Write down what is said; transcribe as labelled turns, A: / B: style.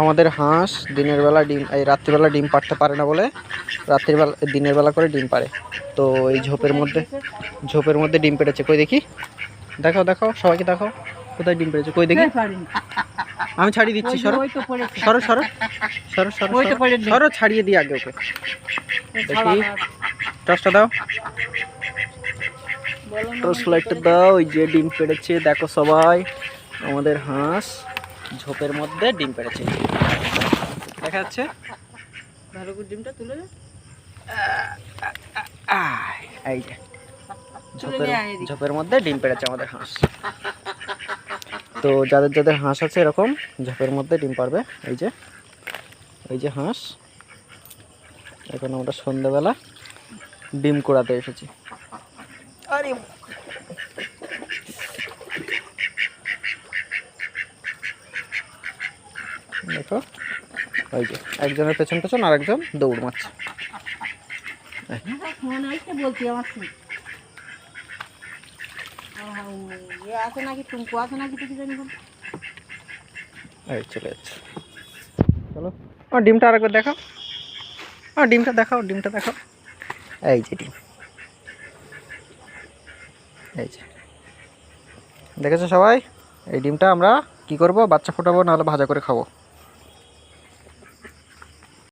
A: আমাদের হাঁস দিনের বেলা ডিম, এই রাত্রিবেলা ডিম পাড়তে পারে না বলে রাত্রিবেলা, দিনের বেলা করে ডিম পারে তো এই ঝোপের মধ্যে ঝোপের মধ্যে ডিম পেড়েছে, কই দেখি? দেখাও দেখাও, সবাইকে দেখাও, কোথায় ডিম পেড়েছে, কই দেখি? আমি ছাড়িয়ে দিচ্ছি, সরো সরো সরো সরো সরো। সরো ছাড়িয়ে দিই আগে ওকে। দেখি, টসটা দাও। টস লাইটটা দাও ওই যে ডিম পেড়েছে, দেখো সবাই, আমাদের হাঁস। ঝোপের মধ্যে ডিম পেড়েছে। দেখা যাচ্ছে।
B: ভালো করে ডিমটা তুলে
A: এই যে। ঝোপের। ঝোপের মধ্যে ডিম পেড়েছে আমাদের হাঁস। তো যাদের যাদের হাঁস আছে এরকম ঝোপের মধ্যে ডিম পারবে। এই যে এই যে হাঁস। এখন আমরা সন্ধ্যাবেলা ডিম কুড়াতে এসেছি। আরে দেখো। ওই যে, একজনের পেছন পেছন আর একজন দৌড় মারছে। চলে যাচ্ছে। চলো। ডিমটা আরেকবার দেখাও। ডিমটা দেখাও ডিমটা দেখাও। এই যে ডিম। এই যে। দেখেছ সবাই? এই ডিমটা আমরা কি করব? বাচ্চা ফোটাবো, নাহলে ভাজা করে খাব।